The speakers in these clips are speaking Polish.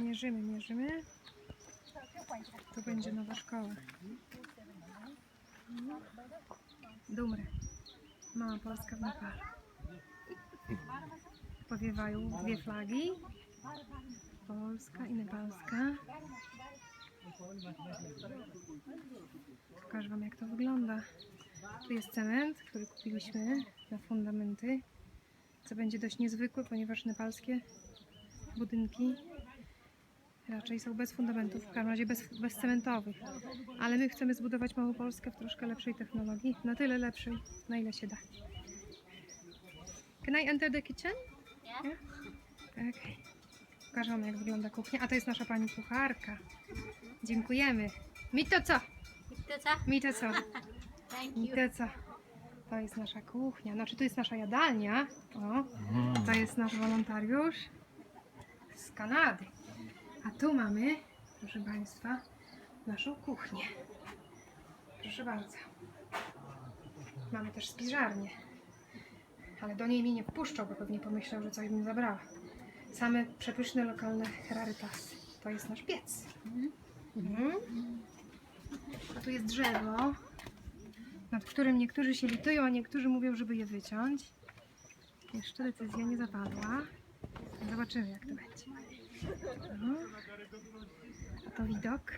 Mierzymy, mierzymy. Tu będzie nowa szkoła. Dumre. Mała Polska w Nepalu. Powiewają dwie flagi. Polska i nepalska. Pokażę Wam jak to wygląda. Tu jest cement, który kupiliśmy na fundamenty, co będzie dość niezwykłe, ponieważ nepalskie budynki raczej są bez fundamentów, w każdym razie bez, bezcementowych. Ale my chcemy zbudować małą Polskę w troszkę lepszej technologii, na tyle lepszej, na ile się da. Can I enter the kitchen? Yeah. Okay. Pokażę Wam, jak wygląda kuchnia. A to jest nasza pani kucharka. Dziękujemy. Mi to co? To co? Mi to co? Thank I you. to co? To jest nasza kuchnia. Znaczy, tu jest nasza jadalnia. O, to jest nasz wolontariusz z Kanady. A tu mamy, proszę Państwa, naszą kuchnię. Proszę bardzo. Mamy też spiżarnię. Ale do niej mnie nie wpuszczą, bo pewnie pomyślał, że coś bym zabrała. Same przepyszne, lokalne rarytasy. To jest nasz piec. Mhm. A tu jest drzewo, nad którym niektórzy się litują, a niektórzy mówią, żeby je wyciąć. Jeszcze decyzja nie zapadła. Zobaczymy, jak to będzie. No. To widok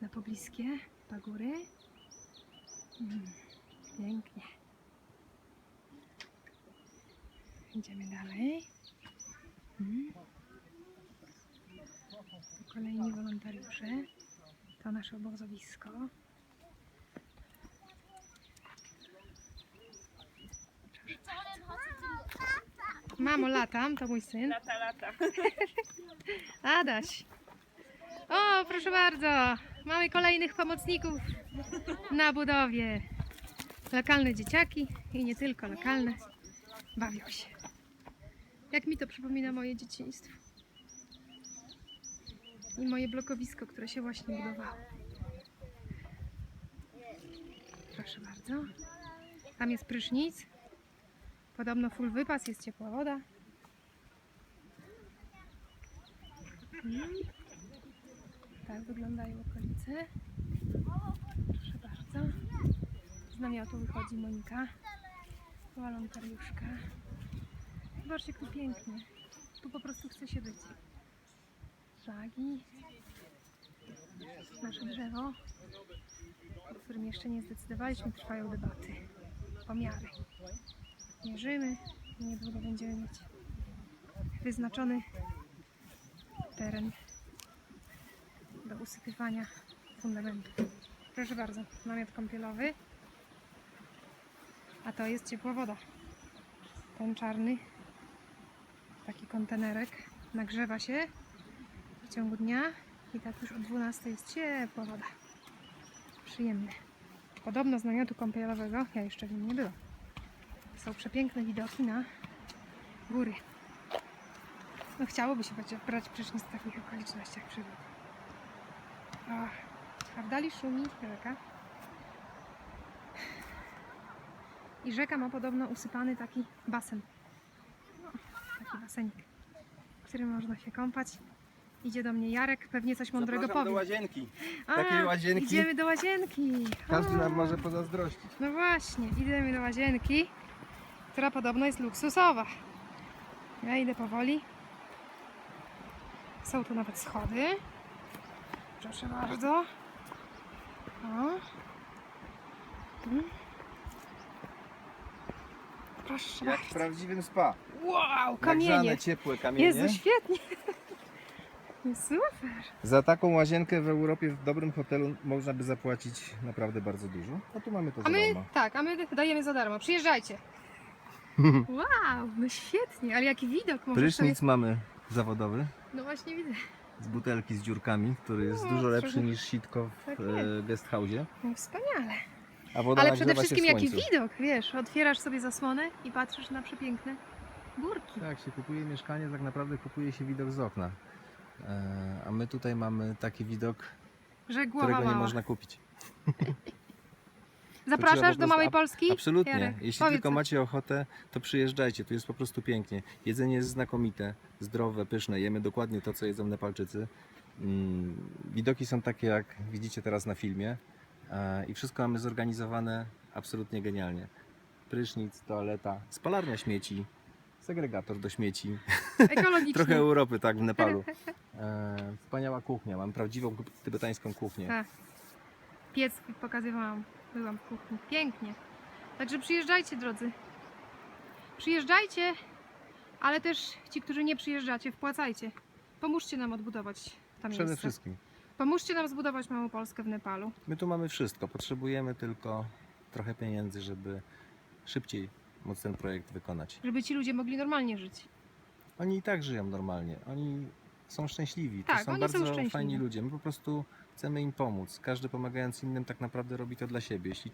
na pobliskie pagóry. Mm, Pięknie. Idziemy dalej. Tu Kolejni wolontariusze. To nasze obozowisko. Mamo, latam, to mój syn. Lata, lata. Adaś. O, proszę bardzo. Mamy kolejnych pomocników na budowie. Lokalne dzieciaki i nie tylko lokalne bawią się. Jak mi to przypomina moje dzieciństwo. I moje blokowisko, które się właśnie budowało. Proszę bardzo. Tam jest prysznic. Podobno full wypas, jest ciepła woda. Mm. Tak wyglądają okolice. Proszę bardzo. Z namiotu wychodzi Monika, wolontariuszka. Zobaczcie, jak tu pięknie. Tu po prostu chce się być. Flagi. Nasze drzewo, o którym jeszcze nie zdecydowaliśmy, trwają debaty. Pomiary. Mierzymy i niedługo będziemy mieć wyznaczony teren do usypywania fundamentów. Proszę bardzo, namiot kąpielowy. A to jest ciepła woda. Ten czarny, taki kontenerek, nagrzewa się w ciągu dnia i tak już od 12 jest ciepła woda. Przyjemne. Podobno z namiotu kąpielowego, ja jeszcze w nim nie byłam, są przepiękne widoki na góry. No chciałoby się brać, brać prysznic w takich okolicznościach przyrody. Ach, a w dali szumi rzeka. I rzeka ma podobno usypany taki basen. No, taki basenik, w którym można się kąpać. Idzie do mnie Jarek, pewnie coś mądrego Zapraszam do powie. łazienki. A, takiej łazienki. Idziemy do łazienki. Każdy nam może pozazdrościć. No właśnie, idziemy do łazienki, która podobno jest luksusowa. Ja idę powoli. Są tu nawet schody. Proszę bardzo. O. Mm. Proszę Jak w bardzo. prawdziwym spa. Wow, Nagrzane, kamienie. ciepłe kamienie. Jezu, świetnie. Super. Za taką łazienkę w Europie w dobrym hotelu można by zapłacić naprawdę bardzo dużo. A tu mamy to A za my, darmo. tak, a my dajemy za darmo. Przyjeżdżajcie. Wow, no świetnie, ale jaki widok sobie... Prysznic mamy zawodowy No właśnie widzę. z butelki z dziurkami, który jest No, dużo trochę- lepszy niż sitko Tak w jest. e, guest house. No wspaniale. A woda Ale nagrzewa przede wszystkim się w jaki słońcu. widok, wiesz, otwierasz sobie zasłonę i patrzysz na przepiękne górki. Tak, się kupuje mieszkanie, tak naprawdę kupuje się widok z okna. E, A my tutaj mamy taki widok, Że głowa którego nie mała. można kupić. trzeba Zapraszasz po do Małej Polski? Absolutnie. Jarek, Jeśli powiedz tylko coś. macie ochotę, to przyjeżdżajcie. Tu jest po prostu pięknie. Jedzenie jest znakomite, zdrowe, pyszne. Jemy dokładnie to, co jedzą Nepalczycy. Mm, Widoki są takie, jak widzicie teraz na filmie. E, I wszystko mamy zorganizowane absolutnie genialnie. Prysznic, toaleta, spalarnia śmieci, segregator do śmieci. Ekologicznie. Trochę Europy, tak, w Nepalu. E, wspaniała kuchnia. Mam prawdziwą tybetańską kuchnię. Tak. Piec pokazywałam. Byłam w kuchni. Pięknie. Także przyjeżdżajcie, drodzy. Przyjeżdżajcie, ale też ci, którzy nie przyjeżdżacie, wpłacajcie. Pomóżcie nam odbudować tam Przede miejsce. wszystkim. Pomóżcie nam zbudować małą Polskę w Nepalu. My tu mamy wszystko. Potrzebujemy tylko trochę pieniędzy, żeby szybciej móc ten projekt wykonać. Żeby ci ludzie mogli normalnie żyć. Oni i tak żyją normalnie. Oni są szczęśliwi. Tak, to są oni są bardzo szczęśliwi. fajni ludzie. My po prostu chcemy im pomóc. Każdy pomagając innym tak naprawdę robi to dla siebie. Jeśli